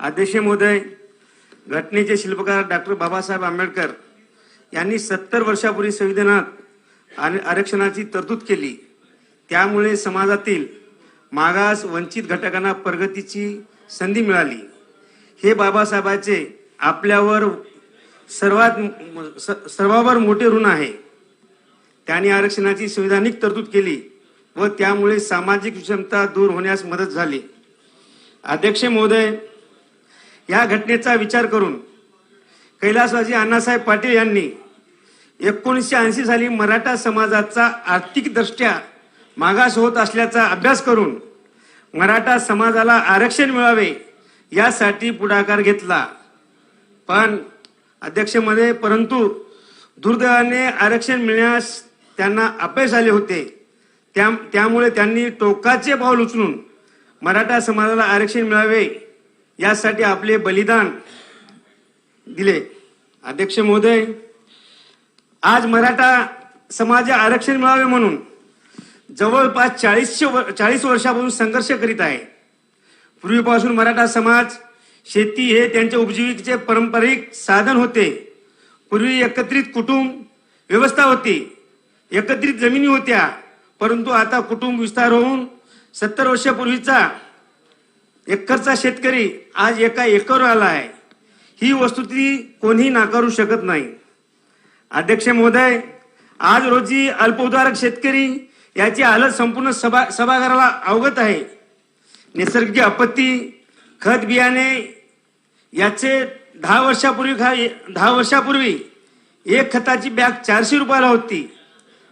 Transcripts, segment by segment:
अध्यक्ष महोदय घटनेचे शिल्पकार डॉक्टर बाबासाहेब आंबेडकर यांनी सत्तर वर्षापूर्वी संविधानात आरक्षणाची तरतूद केली. त्यामुळे समाजातील मागास वंचित घटकांना प्रगतीची संधी मिळाली. हे बाबासाहेबांचे आपल्यावर सर्वात स- सर्वावर मोठे ऋण आहे. त्यांनी आरक्षणाची संविधानिक तरतूद केली व त्यामुळे सामाजिक विषमता दूर होण्यास मदत झाली. अध्यक्ष महोदय या घटनेचा विचार करून कैलासवासी अण्णासाहेब पाटील यांनी एकोणीसशे ऐंशी साली मराठा समाजाचा आर्थिकदृष्ट्या मागास होत असल्याचा अभ्यास करून मराठा समाजाला आरक्षण मिळावे यासाठी पुढाकार घेतला. पण अध्यक्षमध्ये परंतु दुर्दैवाने आरक्षण मिळण्यास त्यांना अपयश आले होते. त्या त्यामुळे त्यांनी टोकाचे पाऊल उचलून मराठा समाजाला आरक्षण मिळावे यासाठी आपले बलिदान दिले. अध्यक्ष महोदय आज मराठा समाज आरक्षण मिळावे म्हणून जवळपास चाळीसशे वर चाळीस वर्षापासून संघर्ष करीत आहे. पूर्वीपासून मराठा समाज शेती हे त्यांच्या उपजीविकेचे पारंपरिक साधन होते. पूर्वी एकत्रित कुटुंब व्यवस्था होती. एकत्रित जमिनी होत्या. परंतु आता कुटुंब विस्तार होऊन सत्तर वर्षापूर्वीचा एकरचा शेतकरी आज एका एकर आला आहे. ही वस्तुस्थिती कोणीही नाकारू शकत नाही. अध्यक्ष महोदय आज रोजी अल्पउदारक शेतकरी याची हालत संपूर्ण सभा सभागृहाला अवगत आहे. नैसर्गिक आपत्ती खत बियाणे याचे दहा वर्षापूर्वी खा दहा वर्षापूर्वी एक खताची बॅग चारशे रुपयाला होती.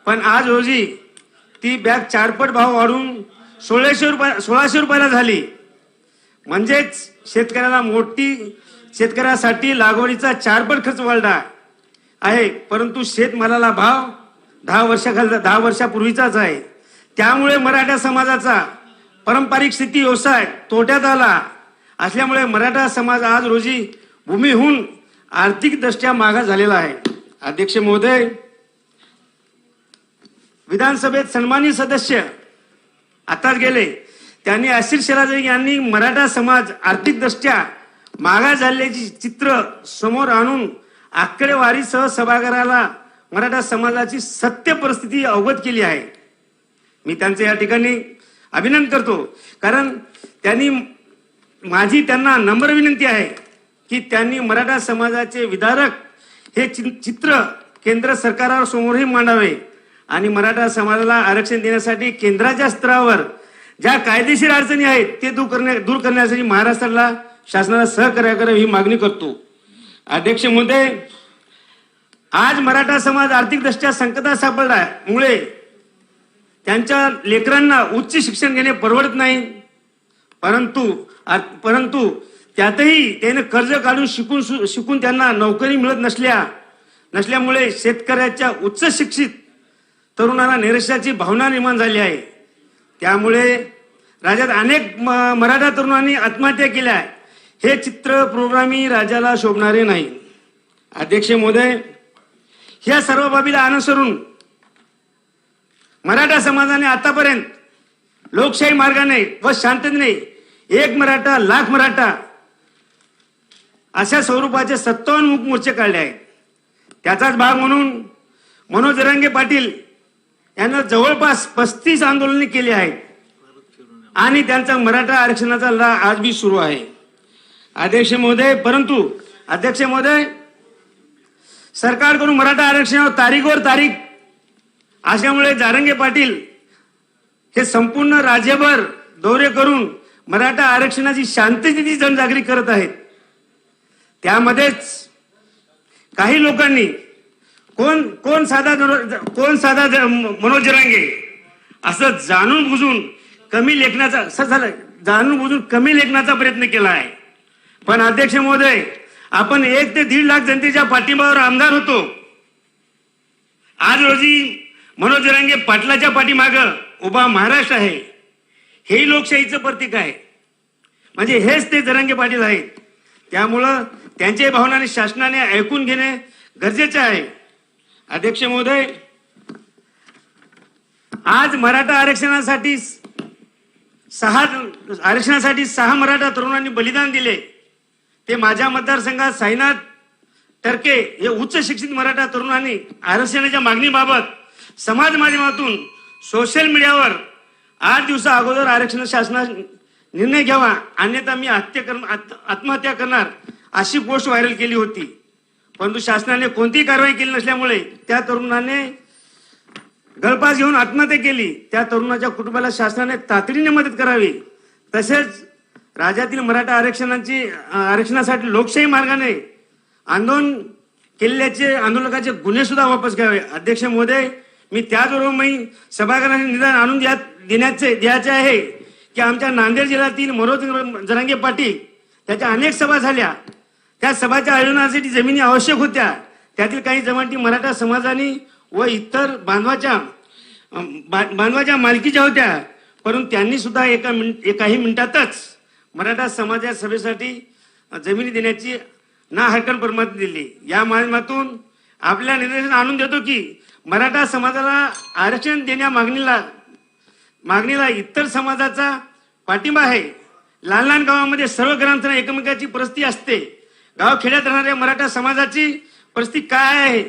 पण आज रोजी ती बॅग चारपट भाव वाढून सोळाशे रुपया सोळाशे रुपयाला झाली. म्हणजेच शेतकऱ्याला मोठी शेतकऱ्यासाठी लागवडीचा चारपट खर्च वाढला आहे. परंतु शेतमालाला भाव दहा वर्षाखालचा दहा वर्षापूर्वीचाच आहे. त्यामुळे मराठा समाजाचा पारंपरिक शेती व्यवसाय तोट्यात आला असल्यामुळे मराठा समाज आज रोजी भूमीहून आर्थिकदृष्ट्या मागा झालेला आहे. अध्यक्ष महोदय विधानसभेत सन्मानित सदस्य आताच गेले. त्यांनी असिर शराजई यांनी मराठा समाज आर्थिकदृष्ट्या मागा झाल्याची चित्र समोर आणून आकडेवारीसह सभागृहाला मराठा समाजाची सत्य परिस्थिती अवगत केली आहे. मी त्यांचे या ठिकाणी अभिनंदन करतो. कारण त्यांनी माझी त्यांना नम्र विनंती आहे की त्यांनी मराठा समाजाचे विधारक हे चि- चित्र केंद्र सरकारावर समोरही मांडावे आणि मराठा समाजाला आरक्षण देण्यासाठी केंद्राच्या स्तरावर ज्या कायदेशीर अडचणी आहेत ते दूर करण्या दूर करण्यासाठी महाराष्ट्राला शासनाला सहकार्य करावे ही मागणी करतो. अध्यक्ष महोदय आज मराठा समाज आर्थिकदृष्ट्या संकटात सापडल्यामुळे त्यांच्या लेकरांना उच्च शिक्षण घेणे परवडत नाही. परंतु परंतु त्यातही त्याने कर्ज काढून शिकून शिकून त्यांना नोकरी मिळत नसल्या नसल्यामुळे शेतकऱ्याच्या उच्च शिक्षित तरुणांना निराशाची भावना निर्माण झाली आहे. त्यामुळे राज्यात अनेक म- मराठा तरुणांनी आत्महत्या केल्या आहे. हे चित्र प्रोग्रामी राजाला शोभणारे नाही अध्यक्ष महोदय ह्या सर्व बाबीला अनुसरून मराठा समाजाने आतापर्यंत लोकशाही मार्गाने व शांततेने एक मराठा लाख मराठा अशा स्वरूपाचे सत्तावन्न मुख मोर्चे काढले आहेत त्याचाच भाग म्हणून मनोज रंगे पाटील यांना जवळपास पस्तीस आंदोलने केली आहेत. आणि त्यांचा मराठा आरक्षणाचा लढा आज बी सुरू आहे. अध्यक्ष महोदय परंतु अध्यक्ष महोदय सरकारकडून मराठा आरक्षणावर तारीखवर तारीख असल्यामुळे जारंगे पाटील हे संपूर्ण राज्यभर दौरे करून मराठा आरक्षणाची शांततेची जनजागृती करत आहेत. त्यामध्येच काही लोकांनी कोण कोण साधा कोण साधा ज- मनोज रांगे असं जाणून बुजून कमी लेखनाचा असं झालं जाणून बुजून कमी लेखनाचा प्रयत्न केला आहे. पण अध्यक्ष महोदय आपण एक ते दीड लाख जनतेच्या पाठिंबावर आमदार होतो. आज रोजी मनोज रांगे पाटलाच्या पाठीमाग उभा महाराष्ट्र आहे. हे लोकशाहीचं प्रतीक आहे. म्हणजे हेच ते जरांगे पाटील आहेत. त्यामुळं त्यांच्या भावनाने शासनाने ऐकून घेणे गरजेचे आहे. अध्यक्ष महोदय आज मराठा आरक्षणासाठी सहा आरक्षणासाठी सहा मराठा तरुणांनी बलिदान दिले. ते माझ्या मतदारसंघात साईनाथ टर्के हे उच्च शिक्षित मराठा तरुणांनी आरक्षणाच्या मागणीबाबत समाज माध्यमातून सोशल मीडियावर आठ दिवसा अगोदर आरक्षण शासना निर्णय घ्यावा अन्यथा मी हत्या कर आत्महत्या करणार अशी पोस्ट व्हायरल केली होती. परंतु शासनाने कोणतीही कारवाई केली नसल्यामुळे त्या तरुणाने गळपास घेऊन आत्महत्या केली. त्या तरुणाच्या कुटुंबाला शासनाने तातडीने मदत करावी. तसेच राज्यातील मराठा आरक्षणाची आरक्षणासाठी लोकशाही मार्गाने आंदोलन केल्याचे आंदोलकाचे गुन्हे सुद्धा वापस घ्यावे. अध्यक्ष महोदय मी त्याचबरोबर मी सभागृहाने निदान आणून द्या देण्याचे द्यायचे आहे की आमच्या नांदेड जिल्ह्यातील मनोज जरांगे पाटील त्याच्या अनेक सभा झाल्या. त्या सभाच्या आयोजनासाठी जमिनी आवश्यक होत्या. त्यातील काही जमाती मराठा समाजाने व इतर बांधवाच्या बा- बांधवाच्या मालकीच्या होत्या. परंतु त्यांनी सुद्धा एका मिनिट एकाही मिनिटातच मराठा समाजा सभेसाठी जमिनी देण्याची ना हरकत परमानती दिली. या माध्यमातून आपल्या निर्देशन आणून देतो की मराठा समाजाला आरक्षण देण्या मागणीला मागणीला इतर समाजाचा पाठिंबा आहे. लहान लहान गावामध्ये सर्व ग्रामस्थांना एकमेकाची परिस्थिती असते. गाव खेड्यात राहणाऱ्या मराठा समाजाची परिस्थिती काय आहे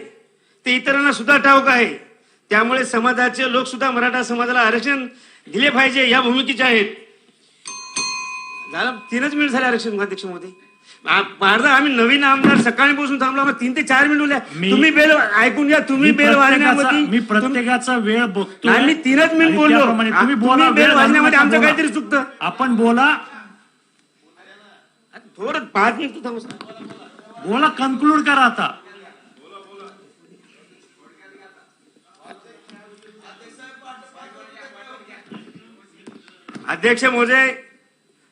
ते इतरांना सुद्धा ठाऊक आहे त्यामुळे समाजाचे लोक सुद्धा मराठा समाजाला आरक्षण दिले पाहिजे या भूमिकेचे आहेत झालं तीनच मिनिट झाले आरक्षण अध्यक्ष मोदी भारतात आम्ही नवीन आमदार सकाळीपासून थांबलो आम्हाला तीन ते चार मिनिट उरल्या मी- तुम्ही बेल ऐकून घ्या तुम्ही बेल वाजण्यामध्ये मी प्रत्येकाचा वेळ बघतो मी तीनच मिनिट बोललो. तुम्ही बोला वाजण्यामध्ये आमचं काहीतरी. चुकतं. आपण बोला थोडं पाच मिनिट थांबा बोला कन्क्लूड करा आता. अध्यक्ष मोजे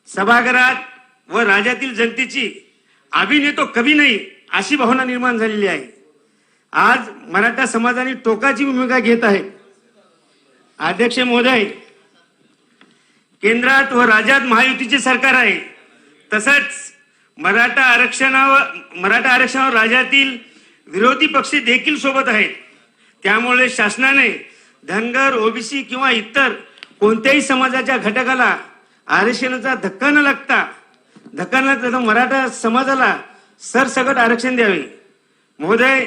सभागृहात व राज्यातील जनतेची अभिनेतो कवी नाही अशी भावना निर्माण झालेली आहे. आज मराठा समाजाने टोकाची भूमिका घेत आहे. अध्यक्ष मोदय केंद्रात व राज्यात महायुतीचे सरकार आहे. तसंच मराठा आरक्षणावर मराठा आरक्षणावर राज्यातील विरोधी पक्ष देखील सोबत आहेत. त्यामुळे शासनाने धनगर ओबीसी किंवा इतर कोणत्याही समाजाच्या घटकाला आरक्षणाचा धक्का न लागता धक्का न लागता मराठा समाजाला सरसकट आरक्षण द्यावे. महोदय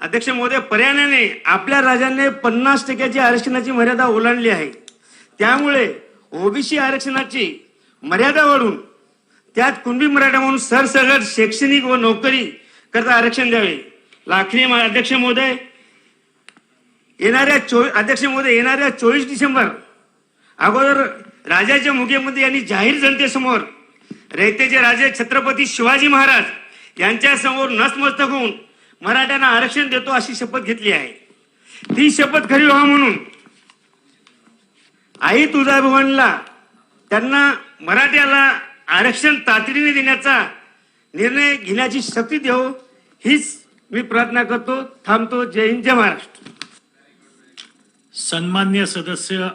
अध्यक्ष महोदय पर्यायाने आपल्या राज्याने पन्नास टक्क्याची आरक्षणाची मर्यादा ओलांडली आहे. त्यामुळे ओबीसी आरक्षणाची मर्यादा वाढून त्यात कुणबी मराठा म्हणून सरसगट शैक्षणिक व नोकरी करता आरक्षण द्यावे. लाखनी अध्यक्ष महोदय येणाऱ्या चोवीस अध्यक्ष महोदय येणाऱ्या चोवीस डिसेंबर अगोदर राजाच्या मुख्यमंत्री यांनी जाहीर जनतेसमोर रयतेचे राजे छत्रपती शिवाजी महाराज यांच्या समोर नसमस्तक होऊन मराठ्यांना आरक्षण देतो अशी शपथ घेतली आहे. ती शपथ खरी व्हा म्हणून आई तुळजाभवानीला त्यांना मराठ्याला आरक्षण तातडीने देण्याचा निर्णय घेण्याची शक्ती देऊ हीच मी प्रार्थना करतो. थांबतो. जय हिंद जय महाराष्ट्र. सन्मान्य सदस्य